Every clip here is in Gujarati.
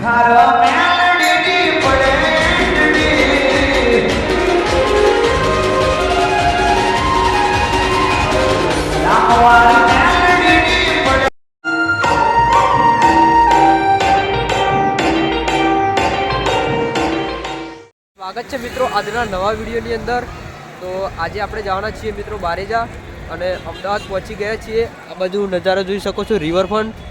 સ્વાગત છે મિત્રો આજના નવા વિડીયોની અંદર. તો આજે આપણે જવાના છીએ મિત્રો બારેજા અને અમદાવાદ પહોંચી ગયા છીએ. આ બાજુ નજારો જોઈ શકો છો રિવરફ્રન્ટ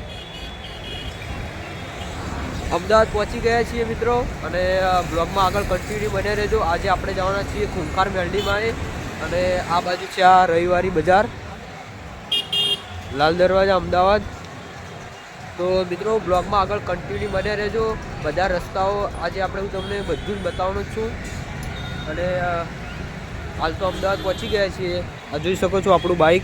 અમદાવાદ પહોંચી ગયા છીએ મિત્રો અને બ્લોગમાં આગળ કન્ટિન્યુ બને રહેજો. આજે આપણે જવાના છીએ ખૂંખાર મેલડીમાં અને આ બાજુ છે આ રવિવારી બજાર. લાલ દરવાજા, અમદાવાદ. તો મિત્રો, બ્લોગમાં આગળ કન્ટિન્યુ બને રહેજો. બધા રસ્તાઓ, આજે આપણે હું તમને બધું જ બતાવવાનું છું. અને હાલ તો અમદાવાદ પહોંચી ગયા છીએ. આ જોઈ શકો છો આપણું બાઇક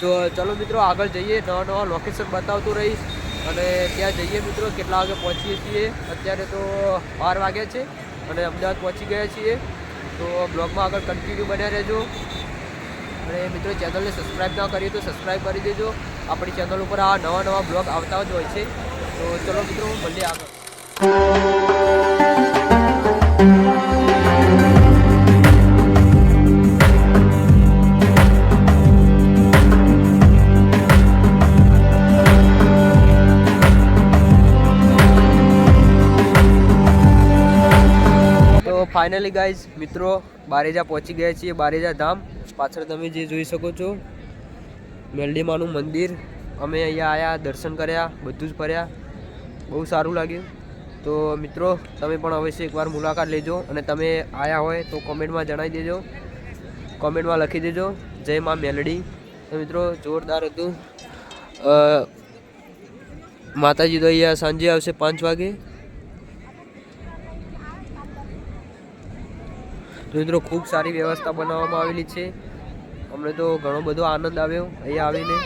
તો ચલો મિત્રો, આગળ જઈએ. નવા નવા લોકેશન બતાવતું રહીશ. અને ત્યાં જઈએ મિત્રો, કેટલા વાગે પહોંચીએ છીએ. અત્યારે તો બાર વાગ્યા છે અને અમદાવાદ પહોંચી ગયા છીએ. તો બ્લોગમાં આગળ કન્ટિન્યુ બન્યા રહેજો. અને મિત્રો ચેનલને સબસ્ક્રાઈબ ના કરીએ તો સબસ્ક્રાઈબ કરી દેજો. આપણી ચેનલ ઉપર આ નવા નવા બ્લોગ આવતા જ હોય છે. તો ચલો મિત્રો, મળીએ આગળ. ફાઇનલી ગાઈઝ મિત્રો, બારેજા પહોંચી ગયા છીએ, બારેજા ધામ. પાછળ તમે જે જોઈ શકો છો, મેલડીમાનું મંદિર. અમે અહીંયા આવ્યા દર્શન કર્યા, બધું જ ફર્યા. બહુ સારું લાગ્યું. તો મિત્રો, તમે પણ અવશ્ય એકવાર મુલાકાત લેજો અને તમે આવ્યા હોય તો કોમેન્ટમાં જણાવી દેજો. કોમેન્ટમાં લખી દેજો, જય મા મેલડી. તો મિત્રો, જોરદાર હતું. માતાજી તો અહીંયા સાંજે આવશે પાંચ વાગે. તો મિત્રો ખૂબ સારી વ્યવસ્થા બનાવવામાં આવેલી છે. અમને તો ઘણો બધો આનંદ આવ્યો અહીંયા આવીને.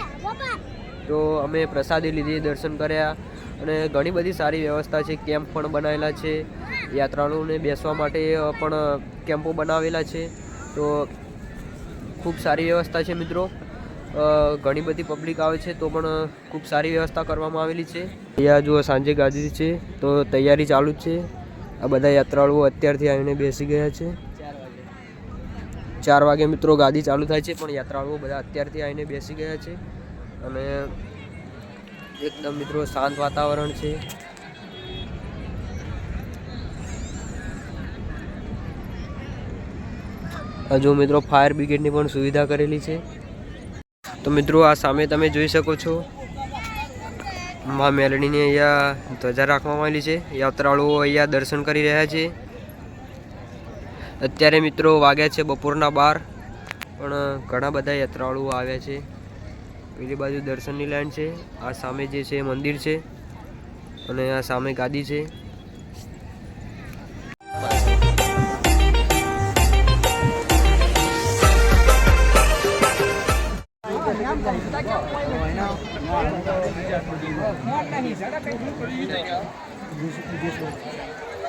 તો અમે પ્રસાદી લીધી, દર્શન કર્યા અને ઘણી બધી સારી વ્યવસ્થા છે. કેમ્પ પણ બનાવેલા છે. યાત્રાળુઓને બેસવા માટે પણ કેમ્પો બનાવેલા છે. તો ખૂબ સારી વ્યવસ્થા છે મિત્રો. ઘણી બધી પબ્લિક આવે છે તો પણ ખૂબ સારી વ્યવસ્થા કરવામાં આવેલી છે. અહીંયા જો સાંજે ગાદી છે તો તૈયારી ચાલુ જ છે. આ બધા યાત્રાળુઓ અત્યારથી આવીને બેસી ગયા છે. ચાર વાગે મિત્રો ગાદી ચાલુ થાય છે, પણ યાત્રાળુઓ બધા અત્યારથી આવીને બેસી ગયા છે. અને એકદમ મિત્રો શાંત વાતાવરણ છે. હજુ મિત્રો ફાયર બ્રિગેડની પણ સુવિધા કરેલી છે. તો મિત્રો આ સામે તમે જોઈ શકો છો. મા મેલડીની અહીંયા ધ્વજા રાખવામાં આવેલી છે. યાત્રાળુઓ અહીંયા દર્શન કરી રહ્યા છે. અત્યારે મિત્રો વાગ્યા છે બપોરના બાર, પણ ઘણા બધા યાત્રાળુઓ આવ્યા છે. પેલી બાજુ દર્શનની લાઈન છે, આ સામે જે છે મંદિર છે, અને આ સામે ગાદી છે.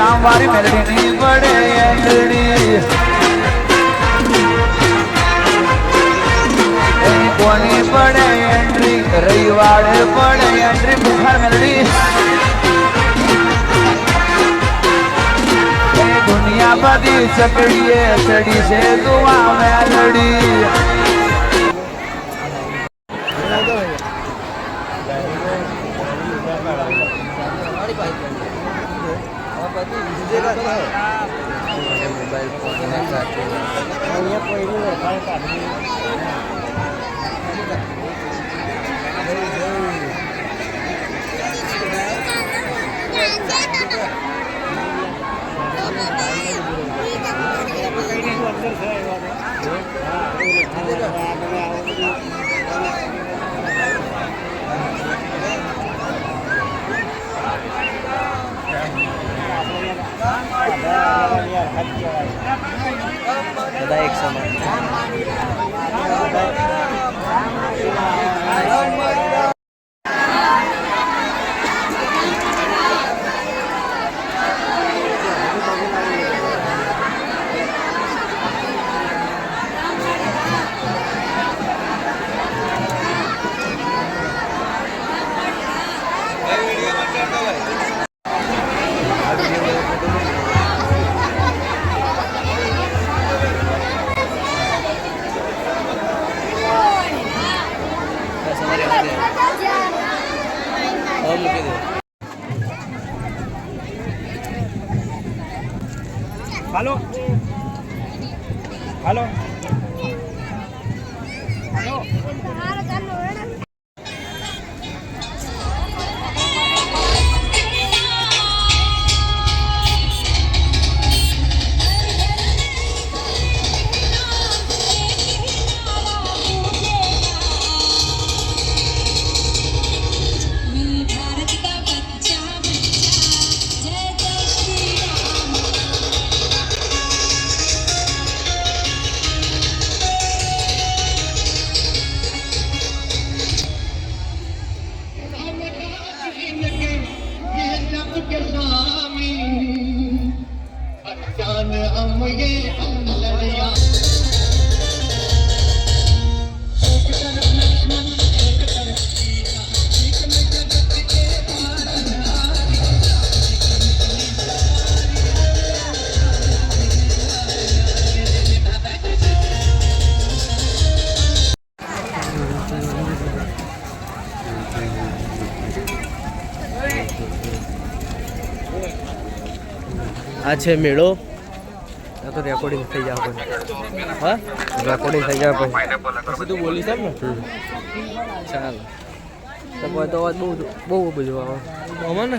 राम मेलड़ी बड़े एंट्री रविवाड़ बड़े एंट्री बुखार मेलड़ी બધી ચકડીએ ચડી છે તું મેલડી. હાલો બધા એક સમાન. આ છે મેળો. આ તો રેકોર્ડિંગ થઈ જાય આપણે હા? રેકોર્ડિંગ થઈ જાય પછી. તું બોલીશ એમ ને ચાલ. તો તો અવાજ બહુ બહુ બધું આવે. આમાં ને?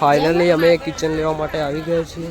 ફાઇનલી અમે કિચન લેવા માટે આવી ગયા છીએ.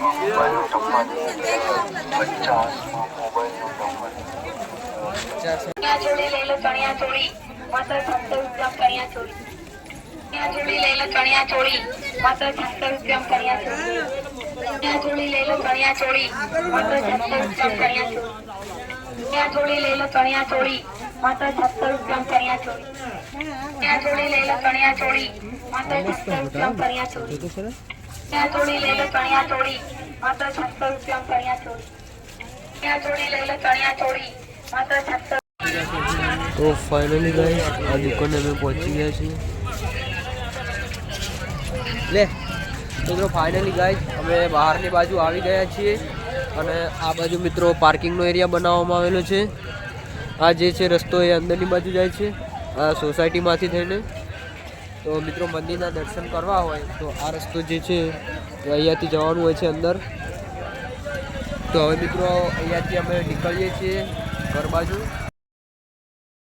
મજા આવશે હા ચણિયા ચોળી લઈ લો ચણિયા ચોળી માત્ર છસો રૂપિયા ચણિયા ચોળી ચણિયા ચોળી લઈ લો ચણિયા ચોળી માત્ર છસો રૂપિયા ચણિયા ચોળી ચણિયા ચોળી લઈ લો ચણિયા ચોળી માત્ર છસો રૂપિયા ચણિયા ચોળી ચણિયા ચોળી લઈ લો ચણિયા ચોળી માત્ર છસો રૂપિયા ચણિયા ચોળી ચણિયા ચોળી લઈ લો ચણિયા ચોળી માત્ર છસો રૂપિયા ચણિયા ચોળી તો સરસ લઈ લો ચણિયા ચોળી. માત્ર છસો રૂપિયા ચણિયા ચોળી. ચણિયા ચોળી લઈ લો ચણિયા ચોળી. માત્ર છસો તો ફાઇનલી ગાઈસ આ દુકાને અમે પહોંચી ગયા છીએ. લે મિત્રો ફાઇનલી ગાઈસ અમે બહારની બાજુ આવી ગયા છીએ અને આ બાજુ મિત્રો પાર્કિંગનો એરિયા બનાવવામાં આવેલો છે. આ જે છે રસ્તો એ અંદરની બાજુ જાય છે. આ સોસાયટીમાંથી થઈને. તો મિત્રો મંદિરના દર્શન કરવા હોય તો આ રસ્તો જે છે તો અહીંયાથી જવાનું હોય છે અંદર. તો હવે મિત્રો અહીંયાથી અમે નીકળીએ છીએ ઘર બાજુ.